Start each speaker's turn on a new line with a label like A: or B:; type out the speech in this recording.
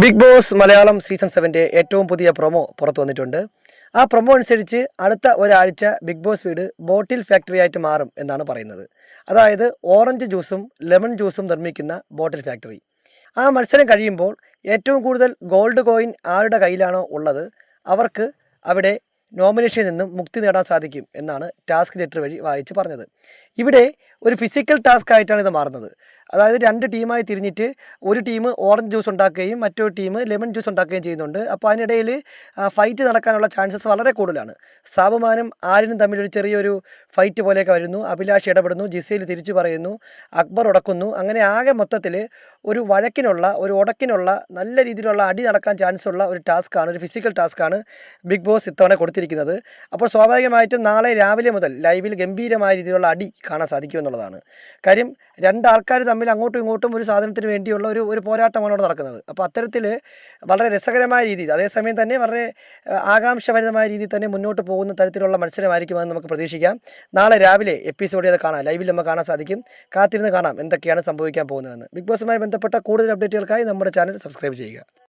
A: Big Boss Malayalam season സെവന്റെ ഏറ്റവും പുതിയ പ്രൊമോ പുറത്തു വന്നിട്ടുണ്ട്. ആ പ്രൊമോ അനുസരിച്ച് അടുത്ത ഒരാഴ്ച ബിഗ് ബോസ് വീട് ബോട്ടിൽ ഫാക്ടറി ആയിട്ട് മാറും എന്നാണ് പറയുന്നത്. അതായത് ഓറഞ്ച് ജ്യൂസും ലെമൺ ജ്യൂസും നിർമ്മിക്കുന്ന ബോട്ടിൽ ഫാക്ടറി ആ മത്സരം കഴിയുമ്പോൾ ഏറ്റവും കൂടുതൽ ഗോൾഡ് കോയിൻ ആരുടെ കയ്യിലാണോ ഉള്ളത് അവർക്ക് അവിടെ നോമിനേഷനിൽ നിന്നും മുക്തി നേടാൻ സാധിക്കും എന്നാണ് ടാസ്ക് ലെറ്റർ വഴി വായിച്ച് പറഞ്ഞത്. ഇവിടെ ഒരു ഫിസിക്കൽ ടാസ്ക് ആയിട്ടാണ് ഇത് മാറുന്നത്. അതായത് രണ്ട് ടീമായി തിരിഞ്ഞിട്ട് ഒരു ടീം ഓറഞ്ച് ജ്യൂസ് ഉണ്ടാക്കുകയും മറ്റൊരു ടീം ലെമൺ ജ്യൂസ് ഉണ്ടാക്കുകയും ചെയ്യുന്നുണ്ട്. അപ്പോൾ അതിനിടയിൽ ഫൈറ്റ് നടക്കാനുള്ള ചാൻസസ് വളരെ കൂടുതലാണ്. സാബുമാനും ആര്യനും തമ്മിലൊരു ചെറിയൊരു ഫൈറ്റ് പോലെയൊക്കെ വരുന്നു. അഭിലാഷ് ഇടപെടുന്നു ജിസയിൽ തിരിച്ചു പറയുന്നു അക്ബർ ഉടക്കുന്നു അങ്ങനെ ആകെ മൊത്തത്തിൽ ഒരു വഴക്കിനുള്ള ഒരു ഉടക്കിനുള്ള നല്ല രീതിയിലുള്ള അടി നടക്കാൻ ചാൻസ് ഉള്ള ഒരു ടാസ്ക്കാണ് ഒരു ഫിസിക്കൽ ടാസ്ക്കാണ് ബിഗ് ബോസ് ഇത്തവണ കൊടുത്തിരിക്കുന്നത്. അപ്പോൾ സ്വാഭാവികമായിട്ടും നാളെ രാവിലെ മുതൽ ലൈവിൽ ഗംഭീരമായ രീതിയിലുള്ള അടി കാണാൻ സാധിക്കും എന്നുള്ളതാണ്. കാര്യം രണ്ട് ആൾക്കാർ തമ്മിൽ അങ്ങോട്ടും ഇങ്ങോട്ടും ഒരു സാധനത്തിന് വേണ്ടിയുള്ള ഒരു ഒരു പോരാട്ടമാണ് അവിടെ നടക്കുന്നത്. അപ്പോൾ അത്തരത്തിൽ വളരെ രസകരമായ രീതിയിൽ അതേസമയം തന്നെ വളരെ ആകാംക്ഷഭരിതമായ രീതിയിൽ തന്നെ മുന്നോട്ട് പോകുന്ന തരത്തിലുള്ള മത്സരമായിരിക്കുമെന്ന് നമുക്ക് പ്രതീക്ഷിക്കാം. നാളെ രാവിലെ എപ്പിസോഡ് ചെയ്ത് കാണാം. ലൈവിൽ നമുക്ക് കാണാൻ സാധിക്കും. കാത്തിരുന്ന് കാണാം എന്തൊക്കെയാണ് സംഭവിക്കാൻ പോകുന്നതെന്ന്. ബിഗ് ബോസുമായി ബന്ധപ്പെട്ട കൂടുതൽ അപ്ഡേറ്റുകൾക്കായി നമ്മുടെ ചാനൽ സബ്സ്ക്രൈബ് ചെയ്യുക.